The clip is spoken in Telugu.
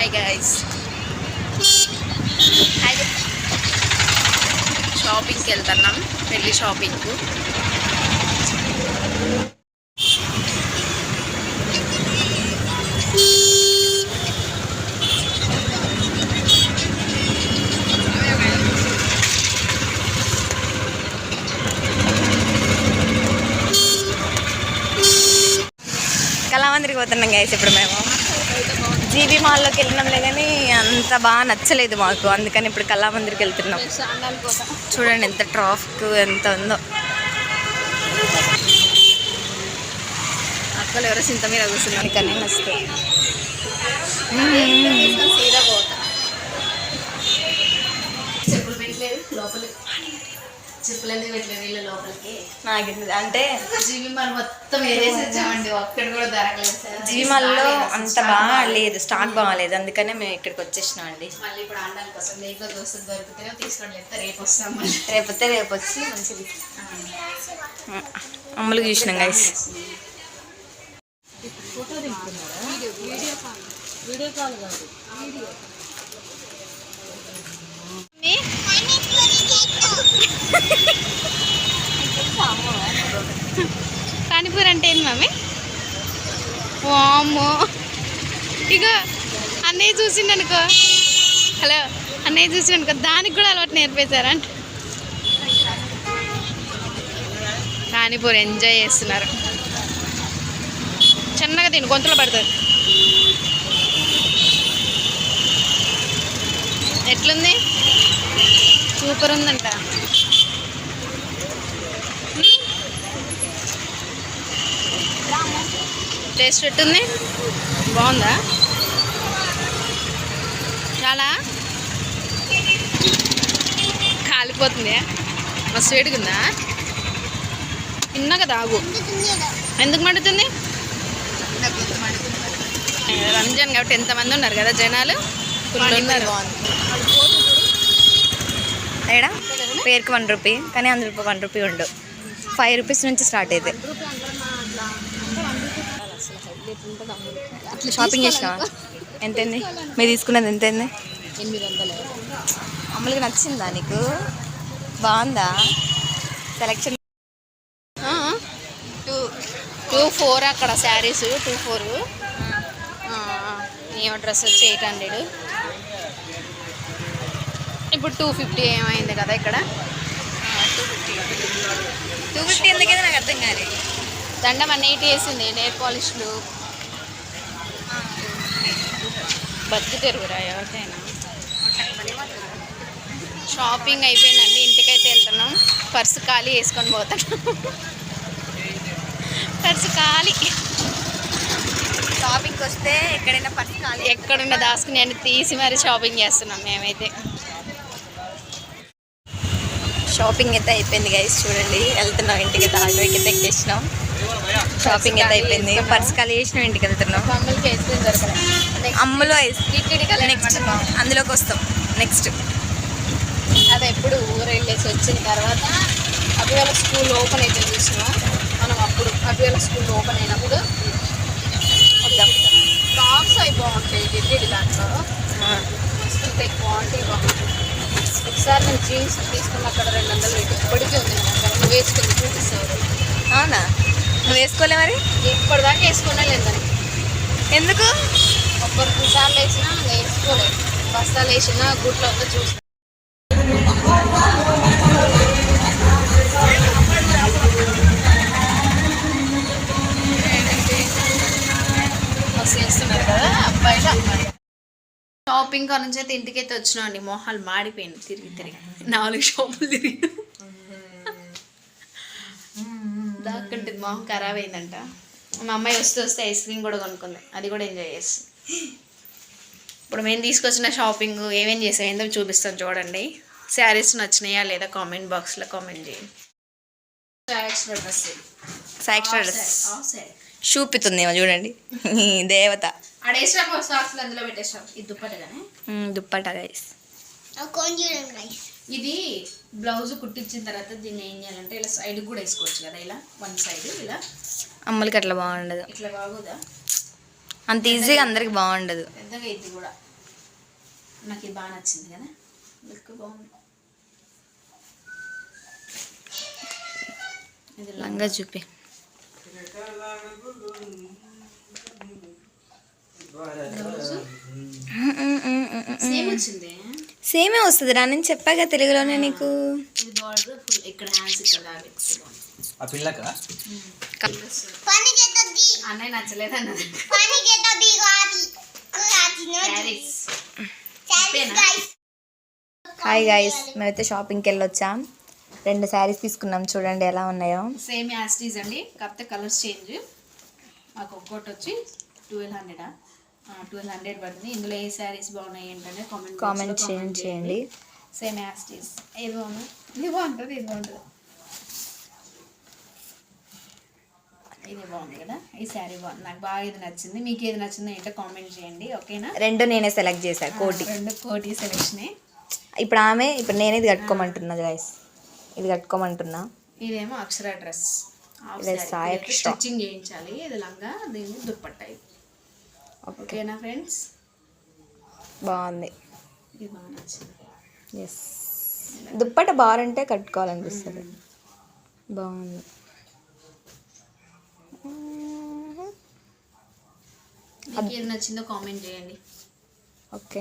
హాయ్ గైస్ హాయ్ షాపింగ్కి వెళ్తున్నాం. పెళ్ళి షాపింగ్కు కళామందిరికి పోతున్నాం గైస్ ఇప్పుడు మేము. జీబీ మాల్లోకి వెళ్ళినాంలే కానీ అంత బాగా నచ్చలేదు మాకు. అందుకని ఇప్పుడు కళామందిరికి వెళ్తున్నాం. చూడండి ఎంత ట్రాఫిక్ ఎంత ఉందో. అక్కలు ఎవరో సింత మీద కూర్చున్నారు. కానీ మస్తు. చెప్పులు పెట్టలేదు లోపల చెప్పులు ఎందుకు పెట్టలేదు వీళ్ళ లోపలికి. నాకు అంటే జీవి మరి మొత్తం ఏదేసి వచ్చామండి. ఒక్కటి కూడా దొరకలేదు సార్. జీబీ మాల్లో అంత బాగా లేదు. స్టాక్ బాగాలేదు అందుకనే మేము ఇక్కడికి వచ్చేసినాం అండి. మళ్ళీ ఇప్పుడు ఆండాల కోసం లేక దోస్తులు దొరికితేనే తీసుకోండి. లేకపోతే రేపు వస్తాం రేపొస్తే రేపు వచ్చి మంచిది. అమ్మలు చూసినాం గైస్ పానీపూరి అంటే ఏంది మమ్మీ వామ్మో. ఇక అన్నయ్య చూసిండు అనుకో హలో అన్నయ్య చూసిండు అనుకో దానికి కూడా అలవాటు నేర్పేశారంట పానీపూరి ఎంజాయ్ చేస్తున్నారు. చిన్నగా తిను గొంతులో పడుతుంది. ఎట్లుంది? సూపర్ ఉందంట. టేస్ట్ ఎట్టుంది? బాగుందా? చాలా? కాలిపోతుంది. మస్తు వేడిగుందా? తిన్నా కదా ఆగు. ఎందుకు మండుతుంది? రంజాన్ కాబట్టి ఎంతమంది ఉన్నారు కదా జనాలు? ఫుల్ ఉన్నారు. ఏడా? పేరుకి వన్ రూపీ కానీ అందులో వన్ రూపీ ఉండు. ఫైవ్ రూపీస్ నుంచి స్టార్ట్ అయితే షాపింగ్ చేసినావా? ఎంతైంది? మీరు తీసుకున్నది ఎంతైంది? ఎనిమిది వందలు అమ్మలకి నచ్చిందా నీకు? బాగుందా? సెలెక్షన్ టూ టూ ఫోర్ అక్కడ శారీస్ టూ ఫోర్. ఏమో డ్రెస్ వచ్చి ఎయిట్ హండ్రెడ్. ఇప్పుడు టూ ఫిఫ్టీ ఏమైంది కదా ఇక్కడ? టూ ఫిఫ్టీ ఎందుకైతే నాకు అర్థం కాదు దండ వన్ ఎయిటీ వేసింది నెయిల్ పాలిష్లు బతుకు తెరుగురా ఎవరికైనా షాపింగ్ అయిపోయిందండి ఇంటికైతే వెళ్తున్నాం. పర్సు ఖాళీ వేసుకొని పోతాం. పర్సు ఖాళీ. షాపింగ్కి వస్తే ఎక్కడైనా పర్స్ ఖాళీ ఎక్కడున్న దాసుకుని అన్ని తీసి మరి షాపింగ్ చేస్తున్నాం మేమైతే. షాపింగ్ అయితే అయిపోయింది గైస్ చూడండి వెళ్తున్నాం ఇంటికి అయితే ఆటోకి అయితే ఎక్కేసినాం. షాపింగ్ అయితే అయిపోయింది. పర్స్ ఖాళీ చేసినాం ఇంటికి వెళ్తున్నాం. అమ్ములో నెక్స్ట్ అందులోకి వస్తాం. నెక్స్ట్ అది ఎప్పుడు ఊరు వెళ్ళేసి వచ్చిన తర్వాత అభివేళ స్కూల్ ఓపెన్ అయితే చూసినాం. మనం అప్పుడు అభివేళ స్కూల్ ఓపెన్ అయినప్పుడు టాప్స్ అవి బాగుంటాయి గిడ్డి దాంట్లో. మస్తు క్వాలిటీ బాగుంటుంది. ఒకసారి నేను జీన్స్ తీసుకున్న అక్కడ రెండు వందలు పెట్టి. ఇప్పటికీ ఉంది. నువ్వు వేసుకుని చూపిస్తావు. అవునా? నువ్వు వేసుకోలే మరి? ఇప్పటిదాకా వేసుకున్నా లేదని ఎందుకు? ఒక్కరు సార్లు వేసినా వేసుకోలేదు. బస్తాలు వేసినా గుట్లో చూస్తాను షాపింగ్ కాడ నుంచి అయితే ఇంటికైతే వచ్చినాం అండి మొహాలు మాడిపోయింది తిరిగి తిరిగి. నాలుగు షాపులు తిరిగి. దాక్కుంటుంది. మొహం ఖరాబ్ అయిందంట. మా అమ్మాయి వస్తే వస్తే ఐస్ క్రీమ్ కూడా కొనుక్కుంది అది కూడా ఎంజాయ్ చేస్తుంది. ఇప్పుడు మేము తీసుకొచ్చిన షాపింగ్ ఏమేం చేసాం? ఏందో చూపిస్తాం చూడండి. శారీస్ నచ్చినాయా లేదా కామెంట్ బాక్స్లో కామెంట్ చేయండి. సాక్స్ట్రా డ్రెస్ చూపిస్తుంది ఏమో చూడండి దేవత. అందులో పెట్టేసాం ఇది దుప్పట కానీ ఉమ్, దుప్పట గైస్ ఇది బ్లౌజ్ కుట్టించిన తర్వాత దీన్ని ఏం చేయాలంటే ఇలా సైడ్ కూడా వేసుకోవచ్చు కదా ఇలా? వన్ సైడ్ ఇలా? అమ్మలకి అట్లా బాగుండదు. ఇట్లా బాగుదా? అంత ఈజీగా అందరికి బాగుండదు. పెద్దగా ఇది కూడా. నాకు ఇది బాగా నచ్చింది కదా? లుక్ బాగుంది. ఇది లంగా. లంగా చూపి. సేమ్ వస్తుంది రా నేను చెప్పాగా తెలుగులోనే నీకు. అన్నయ్య నచ్చలేదు అన్నది. హాయ్ గైస్ మేమైతే షాపింగ్కి వెళ్ళొచ్చాం. రెండు శారీస్ తీసుకున్నాం చూడండి ఎలా ఉన్నాయో. సేమ్ యాస్టీస్ అండి. కాకపోతే కలర్స్ చేంజ్ మాకు ఒక్కోటి వచ్చి ట్వెల్వ్ హండ్రెడా ట్వెల్వ్ హండ్రెడ్ పడుతుంది ఇందులో ఏ శారీస్ బాగున్నాయి ఏంటంటే కామెంట్ కామెంట్ చేయండి. చేయండి. సేమ్ యాస్టీస్ ఏది బాగుంది ఇది బాగుంటుంది ఇది బాగుంటుంది ఇది బాగుంది కదా. ఈ శారీ బాగుంది. నాకు బాగా ఇది నచ్చింది. మీకు ఏది నచ్చిందో ఏంటో కామెంట్ చేయండి ఓకేనా? రెండు నేనే సెలెక్ట్ చేశా కోటి. రెండు కోటి సెలెక్షన్ ఇప్పుడు ఆమె ఇప్పుడు నేను ఇది కట్టుకోమంటున్నా గైస్ ఇది కట్టుకోమంటున్నా. ఇదేమో అక్షర డ్రెస్. స్టిచ్చింగ్ చేయించాలి. ఇది లంగా దీన్ని దుప్పట్టా ఇది. ఓకే. ఓకేనా ఫ్రెండ్స్? బాగుంది. ఇది బాగా నచ్చింది. ఎస్ దుప్పట బారంటే కట్టుకోవాలనిపిస్తుంది. బాగుంది. ఏది నచ్చిందో కామెంట్ చేయండి. ఓకే.